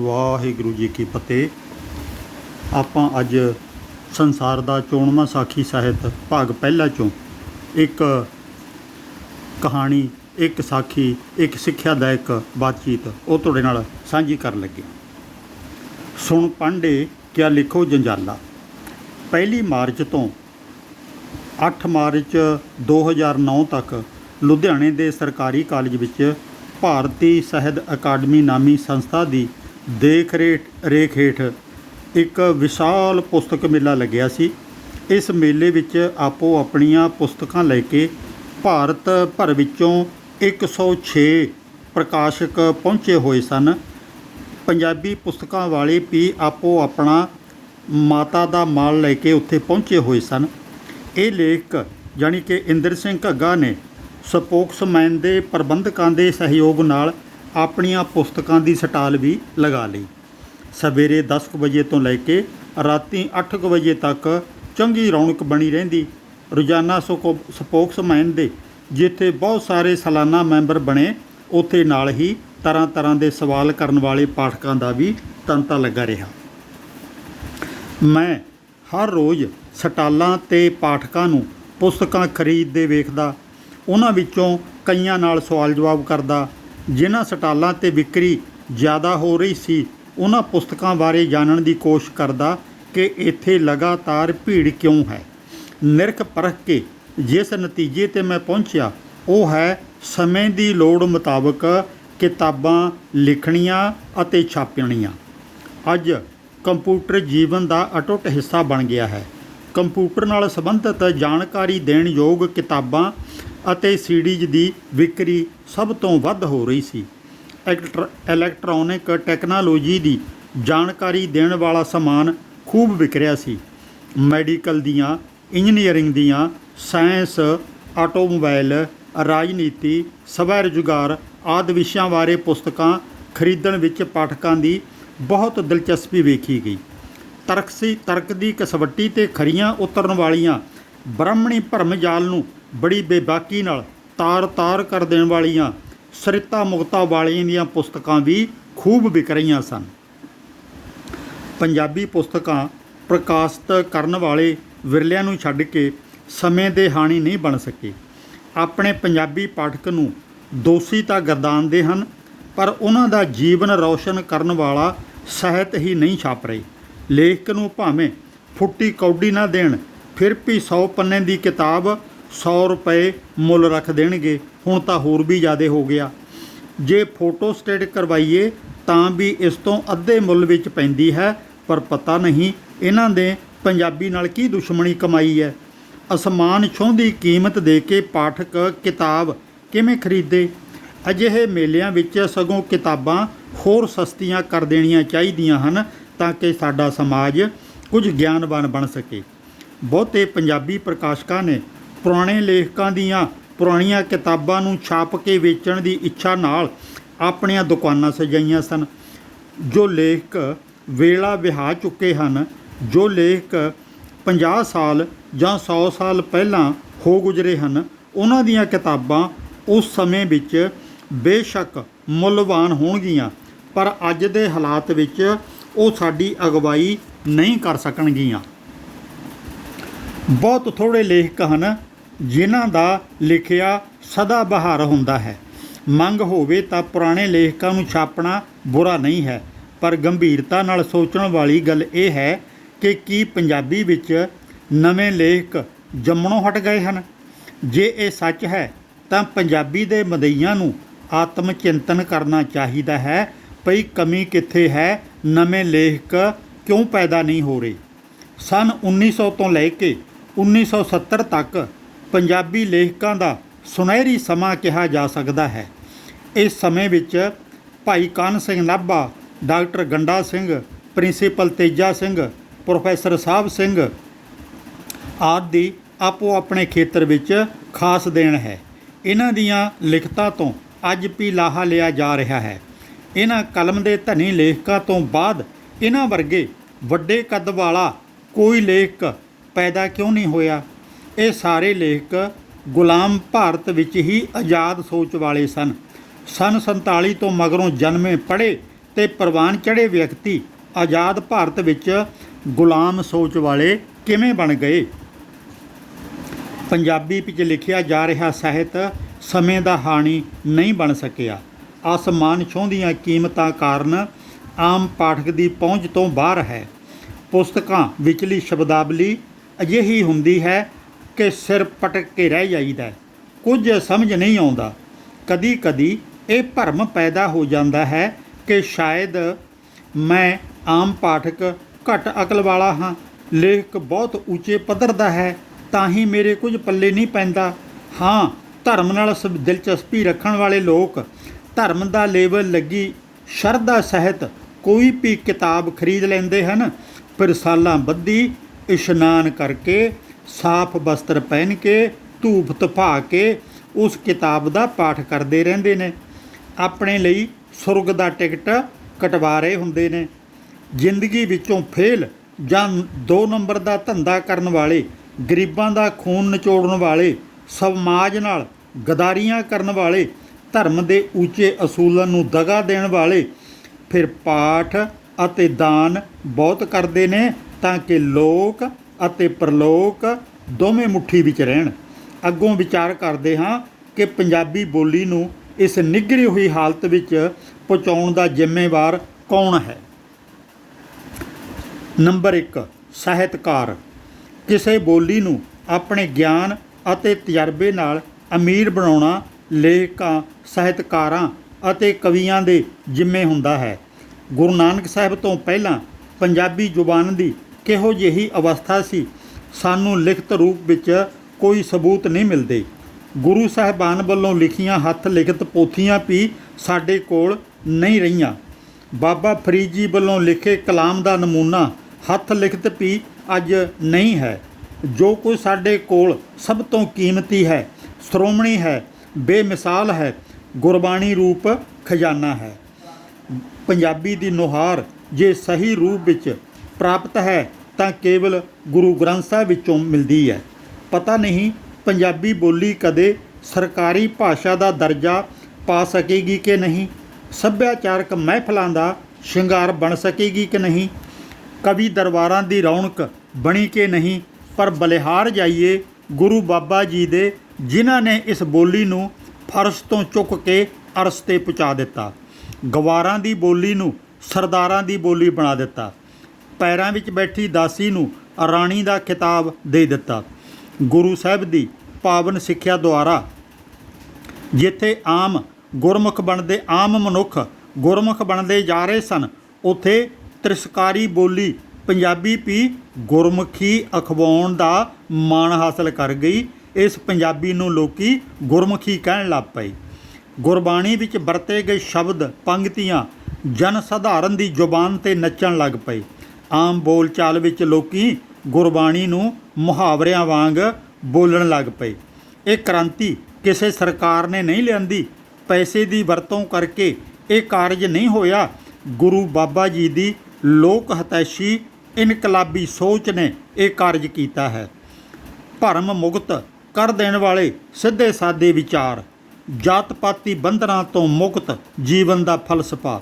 ਵਾਹਿਗੁਰੂ ਜੀ ਕੀ ਫਤਿਹ। ਆਪਾਂ ਅੱਜ ਸੰਸਾਰ ਦਾ ਚੋਣਵਾਂ ਸਾਖੀ ਸਾਹਿਤ ਭਾਗ ਪਹਿਲਾ ਚੋਂ ਇੱਕ ਕਹਾਣੀ, ਇੱਕ ਸਾਖੀ, ਇੱਕ ਸਿੱਖਿਆਦਾਇਕ ਬਾਤਚੀਤ ਉਹ ਤੁਹਾਡੇ ਨਾਲ ਸਾਂਝੀ ਕਰਨ ਲੱਗੇ ਸੁਣ ਪਾਂਡੇ, ਕਿਆ ਲਿਖੋ ਜੰਜਾਲਾ। ਪਹਿਲੀ ਮਾਰਚ ਤੋਂ 8 ਮਾਰਚ 2009 ਤੱਕ ਲੁਧਿਆਣੇ ਦੇ ਸਰਕਾਰੀ ਕਾਲਜ ਵਿੱਚ ਭਾਰਤੀ ਸਾਹਿਤ ਅਕਾਡਮੀ ਨਾਮੀ ਸੰਸਥਾ ਦੀ ਦੇਖ ਰੇਖ ਰੇਖ ਹੇਠ ਇੱਕ ਵਿਸ਼ਾਲ ਪੁਸਤਕ ਮੇਲਾ ਲੱਗਿਆ ਸੀ। ਇਸ ਮੇਲੇ ਵਿੱਚ ਆਪੋ ਆਪਣੀਆਂ ਪੁਸਤਕਾਂ ਲੈ ਕੇ ਭਾਰਤ ਭਰ ਵਿੱਚੋਂ 106 ਪ੍ਰਕਾਸ਼ਕ ਪਹੁੰਚੇ ਹੋਏ ਸਨ। ਪੰਜਾਬੀ ਪੁਸਤਕਾਂ ਵਾਲੇ ਵੀ ਆਪੋ ਆਪਣਾ ਮਾਤਾ ਦਾ ਮਾਲ ਲੈ ਕੇ ਉੱਥੇ ਪਹੁੰਚੇ ਹੋਏ ਸਨ। ਇਹ ਲੇਖ ਜਾਣੀ ਕਿ ਇੰਦਰ ਸਿੰਘ ਘੱਗਾ ਨੇ ਸਪੋਕਸਮੈਨ ਦੇ ਪ੍ਰਬੰਧਕਾਂ ਦੇ ਸਹਿਯੋਗ ਨਾਲ ਆਪਣੀਆਂ ਪੁਸਤਕਾਂ ਦੀ ਸਟਾਲ ਵੀ ਲਗਾ ਲਈ। ਸਵੇਰੇ 10 ਕੁ ਵਜੇ ਤੋਂ ਲੈ ਕੇ ਰਾਤੀ 8 ਕੁ ਵਜੇ ਤੱਕ ਚੰਗੀ ਰੌਣਕ ਬਣੀ ਰਹਿੰਦੀ। ਰੋਜ਼ਾਨਾ ਸਕੋ, ਸਪੋਕਸਮੈਨ ਦੇ ਜਿੱਥੇ ਬਹੁਤ ਸਾਰੇ ਸਾਲਾਨਾ ਮੈਂਬਰ ਬਣੇ, ਉੱਥੇ ਨਾਲ ਹੀ ਤਰ੍ਹਾਂ ਤਰ੍ਹਾਂ ਦੇ ਸਵਾਲ ਕਰਨ ਵਾਲੇ ਪਾਠਕਾਂ ਦਾ ਵੀ ਤੰਤਾ ਲੱਗਾ ਰਿਹਾ। ਮੈਂ ਹਰ ਰੋਜ਼ ਸਟਾਲਾਂ ਤੇ ਪਾਠਕਾਂ ਨੂੰ ਪੁਸਤਕਾਂ ਖਰੀਦਦੇ ਵੇਖਦਾ, ਉਹਨਾਂ ਵਿੱਚੋਂ ਕਈਆਂ ਨਾਲ ਸਵਾਲ ਜਵਾਬ ਕਰਦਾ ਜਿਨ੍ਹਾਂ ਸਟਾਲਾਂ ਤੇ ਵਿਕਰੀ ਜ਼ਿਆਦਾ ਹੋ ਰਹੀ ਸੀ ਉਹਨਾਂ ਪੁਸਤਕਾਂ ਬਾਰੇ ਜਾਣਨ ਦੀ ਕੋਸ਼ਿਸ਼ ਕਰਦਾ ਕਿ ਇੱਥੇ ਲਗਾਤਾਰ ਭੀੜ ਕਿਉਂ ਹੈ। ਨਿਰਖ ਪਰਖ ਕੇ ਜਿਸ ਨਤੀਜੇ ਤੇ ਮੈਂ ਪਹੁੰਚਿਆ, ਉਹ ਹੈ ਸਮੇਂ ਦੀ ਲੋੜ ਮੁਤਾਬਕ ਕਿਤਾਬਾਂ ਲਿਖਣੀਆਂ ਅਤੇ ਛਾਪਣੀਆਂ। ਅੱਜ ਕੰਪਿਊਟਰ ਜੀਵਨ ਦਾ ਅਟੁੱਟ ਹਿੱਸਾ ਬਣ ਗਿਆ ਹੈ। ਕੰਪਿਊਟਰ ਨਾਲ ਸੰਬੰਧਿਤ ਜਾਣਕਾਰੀ ਦੇਣ ਯੋਗ ਕਿਤਾਬਾਂ ਅਤੇ ਸੀਡੀਜ਼ ਦੀ ਵਿਕਰੀ ਸਭ ਤੋਂ ਵੱਧ ਹੋ ਰਹੀ ਸੀ। ਇਲੈਕਟਰ- ਇਲੈਕਟ੍ਰੋਨਿਕ ਟੈਕਨੋਲੋਜੀ ਦੀ ਜਾਣਕਾਰੀ ਦੇਣ ਵਾਲਾ ਸਮਾਨ ਖੂਬ ਵਿਕ ਰਿਹਾ ਸੀ। ਮੈਡੀਕਲ ਦੀਆਂ, ਇੰਜੀਨੀਅਰਿੰਗ ਦੀਆਂ, ਸਾਇੰਸ, ਆਟੋਮੋਬਾਈਲ, ਰਾਜਨੀਤੀ, ਸਵੈ ਰੁਜ਼ਗਾਰ ਆਦਿ ਵਿਸ਼ਿਆਂ ਬਾਰੇ ਪੁਸਤਕਾਂ ਖਰੀਦਣ ਵਿੱਚ ਪਾਠਕਾਂ ਦੀ ਬਹੁਤ ਦਿਲਚਸਪੀ ਵੇਖੀ ਗਈ। ਤਰਕਸੀ ਤਰਕ ਦੀ ਕਸਵੱਟੀ ਤੇ ਖਰੀਆਂ ਉਤਰਨ ਵਾਲੀਆਂ ਬ੍ਰਾਹਮਣੀ ਭਰਮ ਜਾਲ ਨੂੰ ਬੜੀ ਬੇਬਾਕੀ ਨਾਲ ਤਾਰ-ਤਾਰ ਕਰ ਦੇਣ ਵਾਲੀਆਂ ਸਰਿਤਾ ਮੁਕਤਾ ਵਾਲੀਆਂ ਦੀਆਂ ਪੁਸਤਕਾਂ ਵੀ ਖੂਬ ਵਿਕ ਰਹੀਆਂ ਸਨ। ਪੰਜਾਬੀ ਪੁਸਤਕਾਂ ਪ੍ਰਕਾਸ਼ਿਤ ਕਰਨ ਵਾਲੇ ਵਿਰਲਿਆਂ ਨੂੰ ਛੱਡ ਕੇ ਸਮੇਂ ਦੇ ਹਾਣੀ ਨਹੀਂ ਬਣ ਸਕੇ। ਆਪਣੇ ਪੰਜਾਬੀ ਪਾਠਕ ਨੂੰ ਦੋਸ਼ੀ ਤਾਂ ਗਰਦਾਨਦੇ ਹਨ, ਪਰ ਉਹਨਾਂ ਦਾ ਜੀਵਨ ਰੌਸ਼ਨ ਕਰਨ ਵਾਲਾ ਸਾਹਿਤ ਹੀ ਨਹੀਂ ਛਾਪ ਰਹੇ। ਲੇਖਕ ਨੂੰ ਭਾਵੇਂ ਫੁੱਟੀ ਕੌਡੀ ਨਾ ਦੇਣ, ਫਿਰ ਵੀ 100 ਪੰਨੇ ਦੀ ਕਿਤਾਬ 100 ਰੁਪਏ ਮੁੱਲ ਰੱਖ ਦੇਣਗੇ, ਹੁਣ ਤਾਂ ਹੋਰ ਵੀ ਜ਼ਿਆਦਾ ਹੋ ਗਿਆ। ਜੇ ਫੋਟੋ ਸਟੇਟ ਕਰਵਾਈਏ, ਤਾਂ ਵੀ ਇਸ ਤੋਂ ਅੱਧੇ ਮੁੱਲ ਵਿੱਚ ਪੈਂਦੀ ਹੈ, ਪਰ ਪਤਾ ਨਹੀਂ ਇਹਨਾਂ ਦੇ ਪੰਜਾਬੀ ਨਾਲ ਕੀ ਦੁਸ਼ਮਣੀ ਕਮਾਈ ਹੈ। ਅਸਮਾਨ ਛੋਹਦੀ ਕੀਮਤ ਦੇ ਕੇ ਪਾਠਕ ਕਿਤਾਬ ਕਿਵੇਂ ਖਰੀਦੇ? ਅਜਿਹੇ ਮੇਲਿਆਂ ਵਿੱਚ ਸਗੋਂ ਕਿਤਾਬਾਂ ਹੋਰ ਸਸਤੀਆਂ ਕਰ ਦੇਣੀਆਂ ਚਾਹੀਦੀਆਂ ਹਨ, ਤਾਂ ਕਿ ਸਾਡਾ ਸਮਾਜ ਕੁਝ ਗਿਆਨਵਾਨ ਬਣ ਸਕੇ। ਬਹੁਤੇ ਪੰਜਾਬੀ ਪ੍ਰਕਾਸ਼ਕਾਂ ਨੇ ਪੁਰਾਣੇ ਲੇਖਕਾਂ ਦੀਆਂ ਪੁਰਾਣੀਆਂ ਕਿਤਾਬਾਂ ਨੂੰ ਛਾਪ ਕੇ ਵੇਚਣ ਦੀ ਇੱਛਾ ਨਾਲ ਆਪਣੀਆਂ ਦੁਕਾਨਾਂ ਸਜਾਈਆਂ ਸਨ। ਜੋ ਲੇਖਕ ਵੇਲਾ ਵਿਹਾ ਚੁੱਕੇ ਹਨ, ਜੋ ਲੇਖਕ 50 ਸਾਲ ਜਾਂ 100 ਸਾਲ ਪਹਿਲਾਂ ਹੋ ਗੁਜ਼ਰੇ ਹਨ, ਉਹਨਾਂ ਦੀਆਂ ਕਿਤਾਬਾਂ ਉਸ ਸਮੇਂ ਵਿੱਚ ਬੇਸ਼ੱਕ ਮੁੱਲਵਾਨ ਹੋਣਗੀਆਂ, ਪਰ ਅੱਜ ਦੇ ਹਾਲਾਤ ਵਿੱਚ ਉਹ ਸਾਡੀ ਅਗਵਾਈ ਨਹੀਂ ਕਰ ਸਕਣਗੀਆਂ। ਬਹੁਤ ਥੋੜੇ ਲੇਖਕ ਹਨ ਜਿਨ੍ਹਾਂ ਦਾ ਲਿਖਿਆ ਸਦਾ ਬਹਾਰ ਹੁੰਦਾ ਹੈ। ਮੰਗ ਹੋਵੇ ਤਾਂ ਪੁਰਾਣੇ ਲੇਖਕਾਂ ਨੂੰ ਛਾਪਣਾ ਬੁਰਾ ਨਹੀਂ ਹੈ, ਪਰ ਗੰਭੀਰਤਾ ਨਾਲ ਸੋਚਣ ਵਾਲੀ ਗੱਲ ਇਹ ਹੈ ਕਿ ਕੀ ਪੰਜਾਬੀ ਵਿੱਚ ਨਵੇਂ ਲੇਖਕ ਜੰਮਣੋਂ ਹਟ ਗਏ ਹਨ? ਜੇ ਇਹ ਸੱਚ ਹੈ, ਤਾਂ ਪੰਜਾਬੀ ਦੇ ਮਦਈਆਂ ਨੂੰ ਆਤਮ ਚਿੰਤਨ ਕਰਨਾ ਚਾਹੀਦਾ ਹੈ ਭਈ ਕਮੀ ਕਿੱਥੇ ਹੈ, ਨਵੇਂ ਲੇਖਕ ਕਿਉਂ ਪੈਦਾ ਨਹੀਂ ਹੋ ਰਹੇ? ਸਨ 1900 ਤੋਂ ਲੈ ਕੇ 1970 ਤੱਕ ਪੰਜਾਬੀ ਲੇਖਕਾਂ ਦਾ ਸੁਨਹਿਰੀ ਸਮਾਂ ਕਿਹਾ ਜਾ ਸਕਦਾ ਹੈ। ਇਸ ਸਮੇਂ ਵਿੱਚ Bhai Kahn Singh Nabha, doctor Ganda Singh, principal Teja Singh, professor Sahib Singh ਆਦਿ ਆਪੋ ਆਪਣੇ ਖੇਤਰ ਵਿੱਚ ਖਾਸ ਦੇਣ ਹੈ। ਇਹਨਾਂ ਦੀਆਂ ਲਿਖਤਾਂ ਤੋਂ ਅੱਜ ਵੀ ਲਾਹਾ ਲਿਆ ਜਾ ਰਿਹਾ ਹੈ। ਇਹਨਾਂ ਕਲਮ ਦੇ ਧਨੀ ਲੇਖਕਾਂ ਤੋਂ ਬਾਅਦ ਇਹਨਾਂ ਵਰਗੇ ਵੱਡੇ ਕੱਦ ਵਾਲਾ ਕੋਈ ਲੇਖਕ ਪੈਦਾ ਕਿਉਂ ਨਹੀਂ ਹੋਇਆ? ਇਹ ਸਾਰੇ ਲੇਖਕ ਗੁਲਾਮ ਭਾਰਤ ਵਿੱਚ ਹੀ ਆਜ਼ਾਦ ਸੋਚ ਵਾਲੇ ਸਨ। ਸਨ 47 ਤੋਂ ਮਗਰੋਂ ਜਨਮੇ ਪੜ੍ਹੇ ਤੇ ਪ੍ਰਵਾਨ ਚੜੇ ਵਿਅਕਤੀ ਆਜ਼ਾਦ ਭਾਰਤ ਵਿੱਚ ਗੁਲਾਮ ਸੋਚ ਵਾਲੇ ਕਿਵੇਂ ਬਣ ਗਏ? ਪੰਜਾਬੀ ਵਿੱਚ ਲਿਖਿਆ ਜਾ ਰਿਹਾ ਸਾਹਿਤ ਸਮੇਂ ਦਾ ਹਾਣੀ ਨਹੀਂ ਬਣ ਸਕਿਆ। ਅਸਮਾਨ ਛੋਹਦੀਆਂ ਕੀਮਤਾਂ ਕਾਰਨ ਆਮ ਪਾਠਕ ਦੀ ਪਹੁੰਚ ਤੋਂ ਬਾਹਰ ਹੈ। ਪੁਸਤਕਾਂ, ਵਿਚਲੀ ਸ਼ਬਦਾਵਲੀ ਅਜਿਹੀ ਹੁੰਦੀ ਹੈ ਕਿ ਸਿਰ ਪਟਕ ਕੇ ਰਹਿ ਜਾਈਦਾ ਕੁਝ ਸਮਝ ਨਹੀਂ ਆਉਂਦਾ। ਕਦੀ ਕਦੀ ਇਹ ਭਰਮ ਪੈਦਾ ਹੋ ਜਾਂਦਾ ਹੈ ਕਿ ਸ਼ਾਇਦ ਮੈਂ ਆਮ ਪਾਠਕ ਘੱਟ ਅਕਲ ਵਾਲਾ ਹਾਂ, ਲੇਖਕ ਬਹੁਤ ਉੱਚੇ ਪੱਧਰ ਦਾ ਹੈ, ਤਾਂ ਹੀ ਮੇਰੇ ਕੁਝ ਪੱਲੇ ਨਹੀਂ ਪੈਂਦਾ। ਹਾਂ, ਧਰਮ ਨਾਲ ਸਬ, ਦਿਲਚਸਪੀ ਰੱਖਣ ਵਾਲੇ ਲੋਕ, ਧਰਮ ਦਾ ਲੇਬਲ ਲੱਗੀ ਸ਼ਰਧਾ ਸਹਿਤ ਕੋਈ ਵੀ ਕਿਤਾਬ ਖਰੀਦ ਲੈਂਦੇ ਹਨ। ਫਿਰ ਸਾਲਾਂ ਬੱਧੀ ਇਸ਼ਨਾਨ ਕਰਕੇ ਸਾਫ਼ ਵਸਤਰ ਪਹਿਨ ਕੇ, ਧੂਪ ਤਪਾ ਕੇ ਉਸ ਕਿਤਾਬ ਦਾ ਪਾਠ ਕਰਦੇ ਰਹਿੰਦੇ ਨੇ। ਆਪਣੇ ਲਈ ਸੁਰਗ ਦਾ ਟਿਕਟ ਕਟਵਾ ਰਹੇ ਹੁੰਦੇ ਨੇ। ਜ਼ਿੰਦਗੀ ਵਿੱਚੋਂ ਫੇਲ ਜਾਂ ਦੋ ਨੰਬਰ ਦਾ ਧੰਦਾ ਕਰਨ ਵਾਲੇ, ਗਰੀਬਾਂ ਦਾ ਖੂਨ ਨਿਚੋੜਨ ਵਾਲੇ, ਸਮਾਜ ਨਾਲ ਗਦਾਰੀਆਂ ਕਰਨ ਵਾਲੇ, ਧਰਮ ਦੇ ਉੱਚੇ ਅਸੂਲਾਂ ਨੂੰ ਦਗਾ ਦੇਣ ਵਾਲੇ, ਫਿਰ ਪਾਠ ਅਤੇ ਦਾਨ ਬਹੁਤ ਕਰਦੇ ਨੇ ਤਾਂ ਕਿ ਲੋਕ ਅਤੇ ਪ੍ਰਲੋਕ ਦੋਵੇਂ ਮੁਠੀ ਵਿੱਚ ਰਹਿਣ। ਅੱਗੋਂ ਵਿਚਾਰ ਕਰਦੇ ਹਾਂ ਕਿ ਪੰਜਾਬੀ ਬੋਲੀ ਨੂੰ ਇਸ ਨਿਗਰੀ ਹੋਈ ਹਾਲਤ ਵਿੱਚ ਪਹੁੰਚਾਉਣ ਦਾ ਜ਼ਿੰਮੇਵਾਰ ਕੌਣ ਹੈ? ਨੰਬਰ 1 ਸਾਹਿਤਕਾਰ। ਕਿਸੇ ਬੋਲੀ ਨੂੰ ਆਪਣੇ ਗਿਆਨ ਅਤੇ ਤਜਰਬੇ ਨਾਲ ਅਮੀਰ ਬਣਾਉਣਾ ਲੇਖਕਾਂ, ਸਾਹਿਤਕਾਰਾਂ ਅਤੇ ਕਵੀਆਂ ਦੇ ਜਿੰਮੇ ਹੁੰਦਾ ਹੈ। ਗੁਰੂ ਨਾਨਕ ਸਾਹਿਬ ਤੋਂ ਪਹਿਲਾਂ ਪੰਜਾਬੀ ਜ਼ੁਬਾਨ ਦੀ ਕਿਹੋ ਜਿਹੀ ਅਵਸਥਾ ਸੀ? ਸਾਨੂੰ ਲਿਖਤ ਰੂਪ ਵਿੱਚ ਕੋਈ ਸਬੂਤ ਨਹੀਂ ਮਿਲਦੇ। ਗੁਰੂ ਸਾਹਿਬਾਨ ਵੱਲੋਂ ਲਿਖੀਆਂ ਹੱਥ ਲਿਖਤ ਪੋਥੀਆਂ ਵੀ ਸਾਡੇ ਕੋਲ ਨਹੀਂ ਰਹੀਆਂ। ਬਾਬਾ ਫਰੀਦ ਜੀ ਵੱਲੋਂ ਲਿਖੇ ਕਲਾਮ ਦਾ ਨਮੂਨਾ ਹੱਥ ਲਿਖਤ ਵੀ ਅੱਜ ਨਹੀਂ ਹੈ। ਜੋ ਕੁਝ ਸਾਡੇ ਕੋਲ ਸਭ ਤੋਂ ਕੀਮਤੀ ਹੈ, ਸ਼੍ਰੋਮਣੀ ਹੈ, ਬੇਮਿਸਾਲ ਹੈ, ਗੁਰਬਾਣੀ ਰੂਪ ਖਜ਼ਾਨਾ ਹੈ। ਪੰਜਾਬੀ ਦੀ ਨੁਹਾਰ ਜੇ ਸਹੀ ਰੂਪ ਵਿੱਚ ਪ੍ਰਾਪਤ ਹੈ ਤਾਂ ਕੇਵਲ ਗੁਰੂ ਗ੍ਰੰਥ ਸਾਹਿਬ ਵਿੱਚੋਂ ਮਿਲਦੀ ਹੈ। ਪਤਾ ਨਹੀਂ ਪੰਜਾਬੀ ਬੋਲੀ ਕਦੇ ਸਰਕਾਰੀ ਭਾਸ਼ਾ ਦਾ ਦਰਜਾ ਪਾ ਸਕੇਗੀ ਕਿ ਨਹੀਂ, ਸੱਭਿਆਚਾਰਕ ਮਹਿਫਲਾਂ ਦਾ ਸ਼ਿੰਗਾਰ ਬਣ ਸਕੇਗੀ ਕਿ ਨਹੀਂ, ਕਵੀ ਦਰਬਾਰਾਂ ਦੀ ਰੌਣਕ ਬਣੀ ਕਿ ਨਹੀਂ, ਪਰ ਬਲਿਹਾਰ ਜਾਈਏ ਗੁਰੂ ਬਾਬਾ ਜੀ ਦੇ ਜਿਨ੍ਹਾਂ ਨੇ ਇਸ ਬੋਲੀ ਨੂੰ ਫਰਸ਼ ਤੋਂ ਚੁੱਕ ਕੇ ਅਰਸ ਤੇ ਪਹੁੰਚਾ ਦਿੱਤਾ। ਗਵਾਰਾਂ ਦੀ ਬੋਲੀ ਨੂੰ ਸਰਦਾਰਾਂ ਦੀ ਬੋਲੀ ਬਣਾ ਦਿੱਤਾ। ਪੈਰਾਂ ਵਿੱਚ ਬੈਠੀ ਦਾਸੀ ਨੂੰ ਰਾਣੀ ਦਾ ਖਿਤਾਬ ਦੇ ਦਿੱਤਾ। ਗੁਰੂ ਸਾਹਿਬ ਦੀ ਪਾਵਨ ਸਿੱਖਿਆ ਦੁਆਰਾ ਜਿੱਥੇ ਆਮ ਗੁਰਮੁਖ ਬਣਦੇ, ਆਮ ਮਨੁੱਖ ਗੁਰਮੁਖ ਬਣਦੇ ਜਾ ਰਹੇ ਸਨ, ਉਥੇ ਤ੍ਰਿਸਕਾਰੀ ਬੋਲੀ ਪੰਜਾਬੀ ਵੀ ਗੁਰਮੁਖੀ ਅਖਵਾਉਣ ਦਾ ਮਾਣ ਹਾਸਲ ਕਰ ਗਈ। ਇਸ ਪੰਜਾਬੀ ਨੂੰ ਲੋਕੀ ਗੁਰਮੁਖੀ ਕਹਿਣ ਲੱਗ ਪਏ। ਗੁਰਬਾਣੀ ਵਿੱਚ ਵਰਤੇ ਗਏ ਸ਼ਬਦ, ਪੰਕਤੀਆਂ ਜਨ ਸਧਾਰਨ ਦੀ ਜ਼ੁਬਾਨ ਤੇ ਨੱਚਣ ਲੱਗ ਪਏ। ਆਮ ਬੋਲਚਾਲ ਵਿੱਚ ਲੋਕੀ ਗੁਰਬਾਣੀ ਨੂੰ ਮੁਹਾਵਰਿਆਂ ਵਾਂਗ ਬੋਲਣ ਲੱਗ ਪਏ। ਇਹ ਕ੍ਰਾਂਤੀ ਕਿਸੇ ਸਰਕਾਰ ਨੇ ਨਹੀਂ ਲਿਆਂਦੀ। ਪੈਸੇ ਦੀ ਵਰਤੋਂ ਕਰਕੇ ਇਹ ਕਾਰਜ ਨਹੀਂ ਹੋਇਆ। ਗੁਰੂ ਬਾਬਾ ਜੀ ਦੀ ਲੋਕ ਹਤੈਸ਼ੀ ਇਨਕਲਾਬੀ ਸੋਚ ਨੇ ਇਹ ਕਾਰਜ ਕੀਤਾ ਹੈ। ਭਰਮ ਮੁਕਤ ਕਰ ਦੇਣ ਵਾਲੇ ਸਿੱਧੇ ਸਾਦੇ ਵਿਚਾਰ ਜਾਤ ਪਾਤੀ ਬੰਧਨਾਂ ਤੋਂ ਮੁਕਤ ਜੀਵਨ ਦਾ ਫਲਸਫਾ,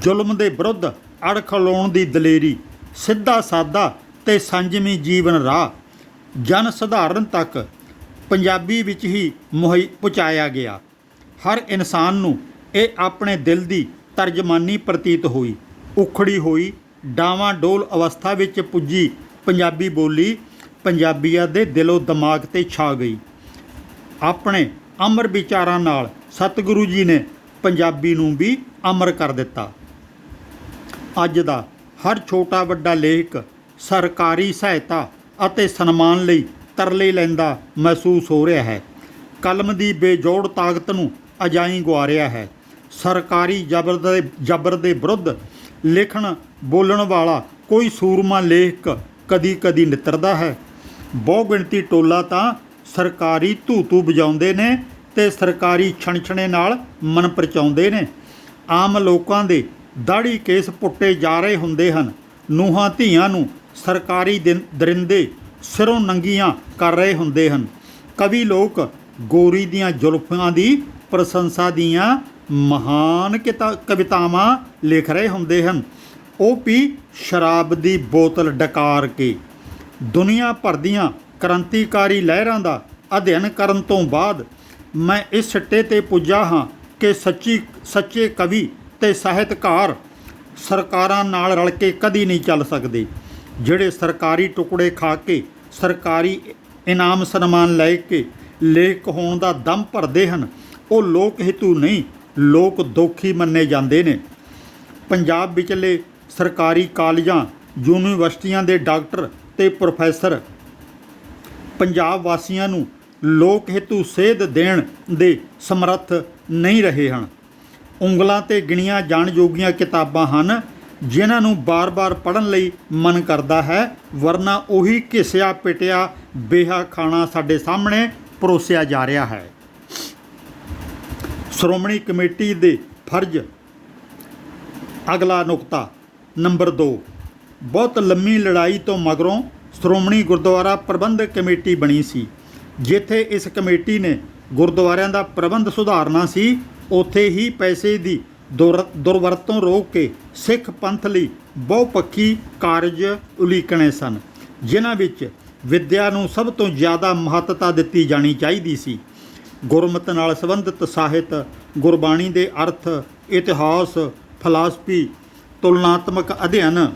ਜ਼ੁਲਮ ਦੇ ਵਿਰੁੱਧ ਅੜ ਖਲੋਣ ਦੀ ਦਲੇਰੀ ਸਿੱਧਾ ਸਾਦਾ ਤੇ ਸੰਜਮੀ ਜੀਵਨ ਰਾਹ, ਜਨ ਸਧਾਰਨ ਤੱਕ ਪੰਜਾਬੀ ਵਿੱਚ ਹੀ ਮੁਹੱਈ ਪਹੁੰਚਾਇਆ ਗਿਆ। ਹਰ ਇਨਸਾਨ ਨੂੰ ਇਹ ਆਪਣੇ ਦਿਲ ਦੀ ਤਰਜਮਾਨੀ ਪ੍ਰਤੀਤ ਹੋਈ। ਉਖੜੀ ਹੋਈ, ਡਾਵਾਂ ਡੋਲ ਅਵਸਥਾ ਵਿੱਚ ਪੁੱਜੀ ਪੰਜਾਬੀ ਬੋਲੀ ਪੰਜਾਬੀਆਂ ਦੇ ਦਿਲੋਂ ਦਿਮਾਗ ਤੇ ਛਾ ਗਈ। ਆਪਣੇ ਅਮਰ ਵਿਚਾਰਾਂ ਨਾਲ ਸਤਿਗੁਰੂ ਜੀ ਨੇ ਪੰਜਾਬੀ ਨੂੰ ਵੀ ਅਮਰ ਕਰ ਦਿੱਤਾ। ਅੱਜ ਦਾ ਹਰ ਛੋਟਾ ਵੱਡਾ ਲੇਖਕ ਸਰਕਾਰੀ ਸਹਾਇਤਾ ਅਤੇ ਸਨਮਾਨ ਲਈ ਤਰਲੇ ਲੈਂਦਾ ਮਹਿਸੂਸ ਹੋ ਰਿਹਾ ਹੈ। ਕਲਮ ਦੀ ਬੇਜੋੜ ਤਾਕਤ ਨੂੰ ਅਜਾਈ ਗਵਾ ਰਿਹਾ ਹੈ। ਸਰਕਾਰੀ ਜ਼ਬਰ ਦੇ ਜ਼ਬਰ ਦੇ ਵਿਰੁੱਧ ਲਿਖਣ, ਬੋਲਣ ਵਾਲਾ ਕੋਈ ਸੂਰਮਾ ਲੇਖਕ ਕਦੀ ਕਦੀ ਨਿੱਤਰਦਾ ਹੈ। ਬਹੁ ਗਿਣਤੀ ਟੋਲਾ ਤਾਂ ਸਰਕਾਰੀ ਧੂ ਧੂ ਵਜਾਉਂਦੇ ਨੇ ਤੇ ਸਰਕਾਰੀ ਛਣਛਣੇ ਨਾਲ ਮਨ ਪਰਚਾਉਂਦੇ ਨੇ। ਆਮ ਲੋਕਾਂ ਦੇ ਦਾੜੀ ਕੇਸ ਪੁੱਟੇ ਜਾ ਰਹੇ ਹੁੰਦੇ ਹਨ। ਨੂਹਾਂ ਧੀਆਂ ਨੂੰ ਸਰਕਾਰੀ ਦਿਨ- ਦਰਿੰਦੇ ਸਿਰੋਂ ਨੰਗੀਆਂ ਕਰ ਰਹੇ ਹੁੰਦੇ ਹਨ। ਕਵੀ ਲੋਕ ਗੋਰੀ ਦੀਆਂ ਜ਼ੁਲਫਾਂ ਦੀ ਪ੍ਰਸ਼ੰਸਾ ਦੀਆਂ ਮਹਾਨ ਕਿਤਾ, ਕਵਿਤਾਵਾਂ ਲਿਖ ਰਹੇ ਹੁੰਦੇ ਹਨ। ਉਹ ਪੀ ਸ਼ਰਾਬ ਦੀ ਬੋਤਲ ਡਕਾਰ ਕੇ ਦੁਨੀਆ ਭਰ ਦੀਆਂ ਕ੍ਰਾਂਤੀਕਾਰੀ ਲਹਿਰਾਂ ਦਾ ਅਧਿਐਨ ਕਰਨ ਤੋਂ ਬਾਅਦ ਮੈਂ ਇਸ ਸਿੱਟੇ ਤੇ ਪੁੱਜਾ ਹਾਂ ਕਿ ਸੱਚੀ, ਸੱਚੇ ਕਵੀ ਤੇ ਸਾਹਿਤਕਾਰ ਸਰਕਾਰਾਂ ਨਾਲ ਰਲ ਕੇ ਕਦੀ ਨਹੀਂ ਚੱਲ ਸਕਦੇ। ਜਿਹੜੇ ਸਰਕਾਰੀ ਟੁਕੜੇ ਖਾ ਕੇ, ਸਰਕਾਰੀ ਇਨਾਮ ਸਨਮਾਨ ਲੈ ਕੇ ਲੇਖ ਹੋਣ ਦਾ ਦਮ ਭਰਦੇ ਹਨ, ਉਹ ਲੋਕ ਹਿਤੂ ਨਹੀਂ, ਲੋਕ ਦੋਖੀ ਮੰਨੇ ਜਾਂਦੇ ਨੇ। ਪੰਜਾਬ ਵਿਚਲੇ ਸਰਕਾਰੀ ਕਾਲਜਾਂ, ਯੂਨੀਵਰਸਿਟੀਆਂ ਦੇ ਡਾਕਟਰ ਤੇ ਪ੍ਰੋਫੈਸਰ ਪੰਜਾਬ ਵਾਸੀਆਂ ਨੂੰ ਲੋਕ ਹਿੱਤੂ ਸੇਧ ਦੇਣ ਦੇ ਸਮਰੱਥ ਨਹੀਂ ਰਹੇ ਹਨ। ਉਂਗਲਾਂ ਤੇ ਗਿਣੀਆਂ ਜਾਣ ਯੋਗੀਆਂ ਕਿਤਾਬਾਂ ਹਨ, ਜਿਨ੍ਹਾਂ ਨੂੰ ਬਾਰ-ਬਾਰ ਪੜ੍ਹਨ ਲਈ ਮਨ ਕਰਦਾ ਹੈ, ਵਰਨਾ ਉਹੀ ਘਿਸਿਆ ਪਿਟਿਆ, ਬੇਹਾ ਖਾਣਾ ਸਾਡੇ ਸਾਹਮਣੇ ਪਰੋਸਿਆ ਜਾ ਰਿਹਾ ਹੈ। ਸ਼੍ਰੋਮਣੀ ਕਮੇਟੀ ਦੇ ਫਰਜ਼। ਅਗਲਾ ਨੁਕਤਾ, ਨੰਬਰ 2 ਬਹੁਤ ਲੰਮੀ ਲੜਾਈ ਤੋਂ ਮਗਰੋਂ ਸ਼੍ਰੋਮਣੀ ਗੁਰਦੁਆਰਾ ਪ੍ਰਬੰਧਕ ਕਮੇਟੀ ਬਣੀ ਸੀ, ਜਿੱਥੇ ਇਸ ਕਮੇਟੀ ਨੇ ਗੁਰਦੁਆਰਿਆਂ ਦਾ ਪ੍ਰਬੰਧ ਸੁਧਾਰਨਾ ਸੀ ਉੱਥੇ ਹੀ ਪੈਸੇ ਦੀ ਦੁਰ- ਦੁਰਵਰਤੋਂ ਰੋਕ ਕੇ ਸਿੱਖ ਪੰਥ ਲਈ ਬਹੁਪੱਖੀ ਕਾਰਜ ਉਲੀਕਣੇ ਸਨ, ਜਿਨ੍ਹਾਂ ਵਿੱਚ ਵਿੱਦਿਆ ਨੂੰ ਸਭ ਤੋਂ ਜ਼ਿਆਦਾ ਮਹੱਤਤਾ ਦਿੱਤੀ ਜਾਣੀ ਚਾਹੀਦੀ ਸੀ। ਗੁਰਮਤ ਨਾਲ ਸੰਬੰਧਿਤ ਸਾਹਿਤ, ਗੁਰਬਾਣੀ ਦੇ ਅਰਥ, ਇਤਿਹਾਸ, ਫਲਸਫੀ, ਤੁਲਨਾਤਮਕ ਅਧਿਐਨ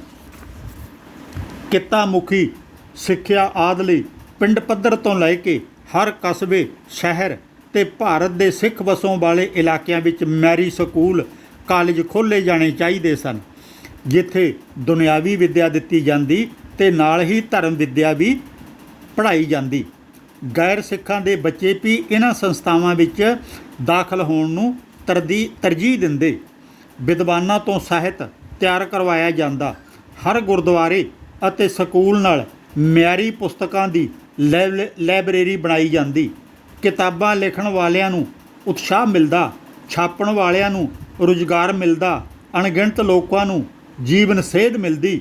ਕਿੱਤਾ ਮੁਖੀ ਸਿੱਖਿਆ ਆਦਿ ਲਈ ਪਿੰਡ ਪੱਧਰ ਤੋਂ ਲੈ ਕੇ ਹਰ ਕਸਬੇ, ਸ਼ਹਿਰ ਤੇ ਭਾਰਤ ਦੇ ਸਿੱਖ ਵਸੋਂ ਵਾਲੇ ਇਲਾਕਿਆਂ ਵਿੱਚ ਮੈਰੀ ਸਕੂਲ, ਕਾਲਜ ਖੋਲ੍ਹੇ ਜਾਣੇ ਚਾਹੀਦੇ ਸਨ, ਜਿੱਥੇ ਦੁਨਿਆਵੀ ਵਿੱਦਿਆ ਦਿੱਤੀ ਜਾਂਦੀ ਤੇ ਨਾਲ ਹੀ ਧਰਮ ਵਿੱਦਿਆ ਵੀ ਪੜ੍ਹਾਈ ਜਾਂਦੀ। ਗੈਰ ਸਿੱਖਾਂ ਦੇ ਬੱਚੇ ਵੀ ਇਹਨਾਂ ਸੰਸਥਾਵਾਂ ਵਿੱਚ ਦਾਖਲ ਹੋਣ ਨੂੰ ਤਰਦੀ, ਤਰਜੀਹ ਦਿੰਦੇ। ਵਿਦਵਾਨਾਂ ਤੋਂ ਸਾਹਿਤ ਤਿਆਰ ਕਰਵਾਇਆ ਜਾਂਦਾ। ਹਰ ਗੁਰਦੁਆਰੇ ਅਤੇ ਸਕੂਲ ਨਾਲ ਮਿਆਰੀ ਪੁਸਤਕਾਂ ਦੀ ਲਾਇਬ੍ਰੇ- ਲਾਇਬ੍ਰੇਰੀ ਬਣਾਈ ਜਾਂਦੀ। ਕਿਤਾਬਾਂ ਲਿਖਣ ਵਾਲਿਆਂ ਨੂੰ ਉਤਸ਼ਾਹ ਮਿਲਦਾ, ਛਾਪਣ ਵਾਲਿਆਂ ਨੂੰ ਰੁਜ਼ਗਾਰ ਮਿਲਦਾ, ਅਣਗਿਣਤ ਲੋਕਾਂ ਨੂੰ ਜੀਵਨ ਸੇਧ ਮਿਲਦੀ।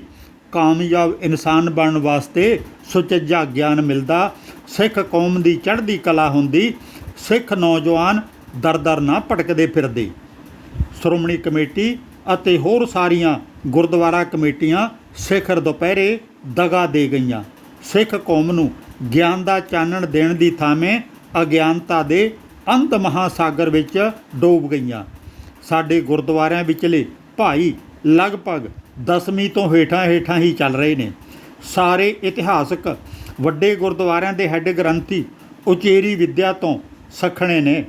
ਕਾਮਯਾਬ ਇਨਸਾਨ ਬਣਨ ਵਾਸਤੇ ਸੁਚੱਜਾ ਗਿਆਨ ਮਿਲਦਾ। ਸਿੱਖ ਕੌਮ ਦੀ ਚੜ੍ਹਦੀ ਕਲਾ ਹੁੰਦੀ। ਸਿੱਖ ਨੌਜਵਾਨ ਦਰ-ਦਰ ਨਾ ਭਟਕਦੇ ਫਿਰਦੇ। ਸ਼੍ਰੋਮਣੀ ਕਮੇਟੀ ਅਤੇ ਹੋਰ ਸਾਰੀਆਂ ਗੁਰਦੁਆਰਾ ਕਮੇਟੀਆਂ ਸਿਖਰ ਦੁਪਹਿਰੇ ਦਗਾ ਦੇ ਗਈਆਂ। ਸਿੱਖ ਕੌਮ ਨੂੰ ਗਿਆਨ ਦਾ ਚਾਨਣ ਦੇਣ ਦੀ ਥਾਵੇਂ ਅਗਿਆਨਤਾ ਦੇ ਅੰਤ ਮਹਾਸਾਗਰ ਵਿੱਚ ਡੋਬ ਗਈਆਂ। ਸਾਡੇ ਗੁਰਦੁਆਰਿਆਂ ਵਿਚਲੇ ਭਾਈ ਲਗਭਗ ਦਸਵੀਂ ਤੋਂ ਹੇਠਾਂ ਹੇਠਾਂ ਹੀ ਚੱਲ ਰਹੇ ਨੇ। ਸਾਰੇ ਇਤਿਹਾਸਕ ਵੱਡੇ ਗੁਰਦੁਆਰਿਆਂ ਦੇ ਹੈੱਡ ਗ੍ਰੰਥੀ ਉਚੇਰੀ ਵਿੱਦਿਆ ਤੋਂ ਸਖਣੇ ਨੇ।